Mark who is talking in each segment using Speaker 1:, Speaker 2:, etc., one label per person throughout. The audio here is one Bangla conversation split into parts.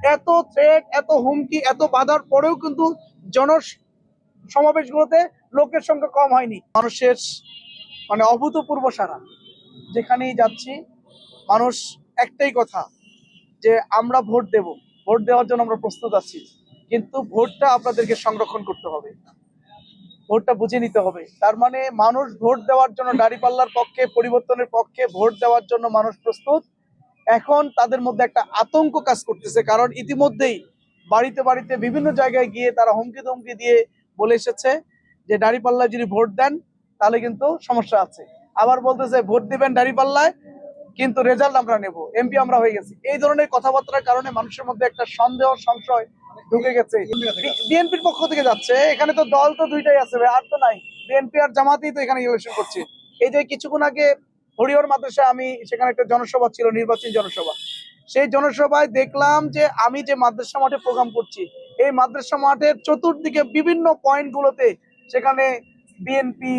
Speaker 1: এত থ্রেট এত হুমকি, এত বাধার পরেও কিন্তু জন সমাবেশগুলোতে লোকের সংখ্যা কম হয়নি। মানুষের মানে অভূতপূর্ব সারা যেখানেই যাচ্ছি, মানুষ একটাই কথা, যে আমরা ভোট দেব। ভোট দেওয়ার জন্য আমরা প্রস্তুত আছি। কিন্তু ভোটটা আপনাদেরকে সংরক্ষণ করতে হবে। ভোটটা বুঝে নিতে হবে। তার মানে মানুষ ভোট দেওয়ার জন্য দাঁড়িপাল্লার পক্ষে, পরিবর্তনের পক্ষে ভোট দেওয়ার জন্য মানুষ প্রস্তুত। এখন তাদের মধ্যে একটা আতঙ্ক কাজ করতেছে, কারণ ইতিমধ্যেই বাড়িতে বাড়িতে বিভিন্ন জায়গায় গিয়ে তারা হুমকি ধমকি দিয়ে বলে এসেছে যে দাঁড়িপাল্লায় যদি ভোট দেন, তাহলে কিন্তু সমস্যা আছে। আবার বলতেছে, ভোট দিবেন দাঁড়িপাল্লায় কিন্তু রেজাল্ট আমরা নেব, এমপি আমরা হয়ে গেছি। এই ধরনের কথাবার্তার কারণে মানুষের মধ্যে একটা সন্দেহ, সংশয় ঢুকে গেছে। বিএনপির পক্ষ থেকে যাচ্ছে, এখানে তো দল তো দুইটাই আছে আর তো নাই। বিএনপি আর জামাতেই তো এখানে ইলেকশন করছে। এই যে কিছুক্ষণ আগে হরিহর মাদ্রাসা আমি সেখানে একটা জনসভা ছিল, নির্বাচনী জনসভা। সেই জনসভায় দেখলাম যে আমি যে মাদ্রাসা মাঠে প্রোগ্রাম করছি, এই মাদ্রাসা মাঠের চতুর্দিকে বিভিন্ন পয়েন্ট গুলোতে সেখানে বিএনপি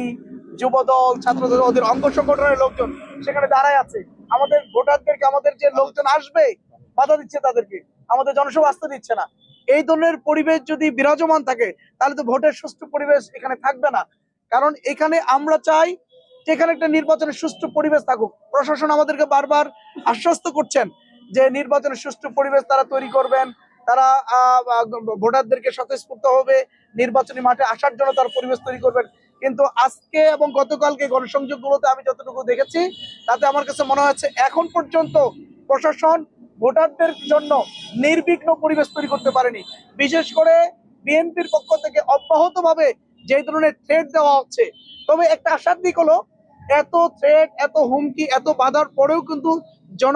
Speaker 1: যুবদল, ছাত্রদল, ওদের অঙ্গ সংগঠনের লোকজন সেখানে দাঁড়ায় আছে। আমাদের ভোটারদেরকে, আমাদের যে লোকজন আসবে, বাধা দিচ্ছে তাদেরকে। আমাদের জনসভা আসতে দিচ্ছে না। এই ধরনের পরিবেশ যদি বিরাজমান থাকে, তাহলে তো ভোটের সুষ্ঠু পরিবেশ এখানে থাকবে না। কারণ এখানে আমরা চাই যে এখানে একটা নির্বাচনের সুষ্ঠু পরিবেশ থাকুক। প্রশাসন আমাদেরকে বারবার আশ্বস্ত করছেন যে নির্বাচনের সুষ্ঠু পরিবেশ তারা তৈরি করবেন, তারা ভোটারদেরকে স্বতঃস্ফূর্ত হবে, নির্বাচনী মাঠে আসার জন্য তার পরিবেশ তৈরি করবেন। কিন্তু আজকে এবং গতকালকে গণসংযোগগুলোতে আমি যতটুকু দেখেছি, তাতে আমার কাছে মনে হচ্ছে এখন পর্যন্ত প্রশাসন ভোটারদের জন্য নির্বিঘ্ন পরিবেশ তৈরি করতে পারেনি। বিশেষ করে বিএনপির পক্ষ থেকে অব্যাহতভাবে যে ধরনের থ্রেট দেওয়া হচ্ছে। তবে একটা আশার দিক হলো এত থ্রেট এত হুমকি এত বাধার পরেও কিন্তু জন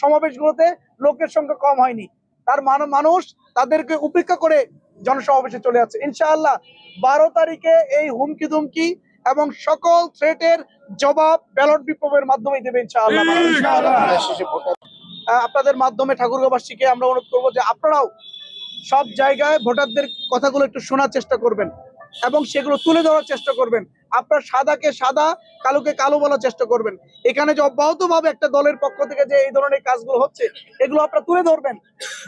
Speaker 1: সমাবেশগুলোতে লোকের সংখ্যা কম হয়নি। তার মানুষ তাদেরকে উপেক্ষা করে জনসমাবেশে চলে যাচ্ছে। ইনশাআল্লাহ বারো তারিখে এই হুমকি ধুমকি এবং সকল থ্রেটের জবাব ব্যালট বিপ্লবের মাধ্যমে দেবে ইনশাআল্লাহ। আপনাদের মাধ্যমে ঠাকুরগাঁবাসীকে আমরা অনুরোধ করব যে আপনারাও সব জায়গায় ভোটারদের কথাগুলো একটু শোনার চেষ্টা করবেন। এবং সেগুলো তুলে ধরার চেষ্টা করবেন। আপনার সাদাকে সাদা, কালোকে কালো বলার চেষ্টা করবেন। এখানে যে অব্যাহতভাবে একটা দলের পক্ষ থেকে যে এই ধরনের কাজগুলো হচ্ছে, এগুলো আপনারা তুলে ধরবেন।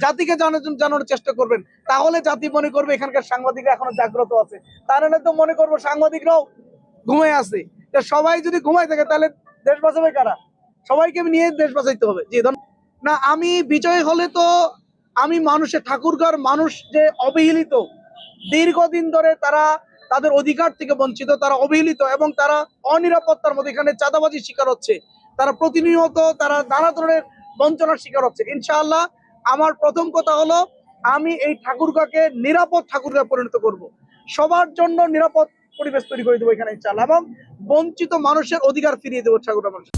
Speaker 1: জাতিকে জানানোর চেষ্টা করবেন। তাহলে জাতি মনে করবে এখানকার সাংবাদিকরা এখনও জাগ্রত আছে। তার তো মনে করব, সাংবাদিকরাও ঘুমিয়ে আছে। সবাই যদি ঘুমায় থাকে, তাহলে দেশ বাঁচাবে কারা? সবাইকে নিয়ে দেশ বাঁচাইতে হবে। জি। না, আমি বিজয় হলে তো আমি মানুষের ঠাকুরগার মানুষ যে অবহেলিত দীর্ঘদিন ধরে তারা তাদের অধিকার থেকে বঞ্চিত, তারা অবহেলিত এবং তারা অনিরাপত্তার মধ্যে এখানে চাঁদাবাজির শিকার হচ্ছে। তারা প্রতিনিয়ত তারা নানা ধরনের বঞ্চনার শিকার হচ্ছে। ইনশাআল্লাহ আমার প্রথম কথা হলো, আমি এই ঠাকুরগাকে নিরাপদ ঠাকুরগা পরিণত করব। সবার জন্য নিরাপদ পরিবেশ তৈরি করে দেবো এখানে, ইনশাআল্লাহ। এবং বঞ্চিত মানুষের অধিকার ফিরিয়ে দেবো ঠাকুরগা মানুষ